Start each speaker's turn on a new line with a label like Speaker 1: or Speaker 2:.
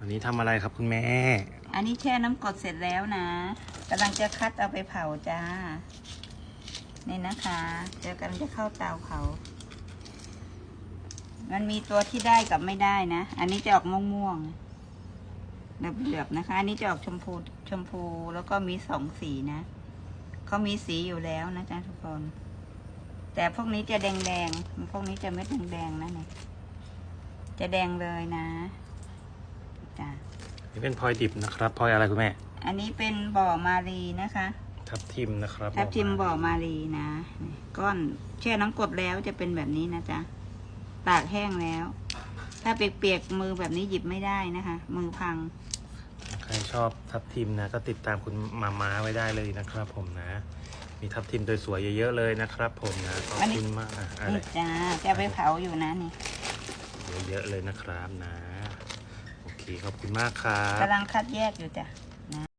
Speaker 1: วันนี้ทำอะไรครับคุณแม่
Speaker 2: อันนี้แช่น้ำกรดเสร็จแล้วนะกำลังจะคัดเอาไปเผาจ้า นี่นะคะ เดี๋ยวกำลังจะเข้าเตาเผา มันมีตัวที่ได้กับไม่ได้นะ อันนี้จะออกม่วงๆเหลือบๆนะคะ อันนี้จะออกชมพูชมพูแล้วก็มีสองสีนะเขามีสีอยู่แล้วนะจ๊ะทุกคน แต่พวกนี้จะแดงๆ พวกนี้จะเม็ดแดงๆนะเนี่ย จะแดงเลยนะ
Speaker 1: นี่เป็นพลอยดิบนะครับพลอยอะไรคุณแม่
Speaker 2: อันนี้เป็นบ่อมารีนะคะ
Speaker 1: ทับทิมนะครับ
Speaker 2: ทับทิมบ่อมารีนะนี่ก้อนแช่น้ำกรดแล้วจะเป็นแบบนี้นะจ๊ะตากแห้งแล้ว ถ้าเปียกๆมือแบบนี้หยิบไม่ได้นะคะ มือพัง
Speaker 1: ใครชอบทับทิมนะก็ติดตามคุณมาม้าไว้ได้เลยนะครับ ผมนะ มีทับทิมสวยๆเยอะๆเลยนะครับ ผมนะขอบคุณมากอะอะไร
Speaker 2: นี่จ้าจะเอาไปเผาอยู่นะนี่
Speaker 1: เยอะๆเลยนะครับนะ ดีขอบคุณมากครับ
Speaker 2: กำลังคัดแยกอยู่จ้ะ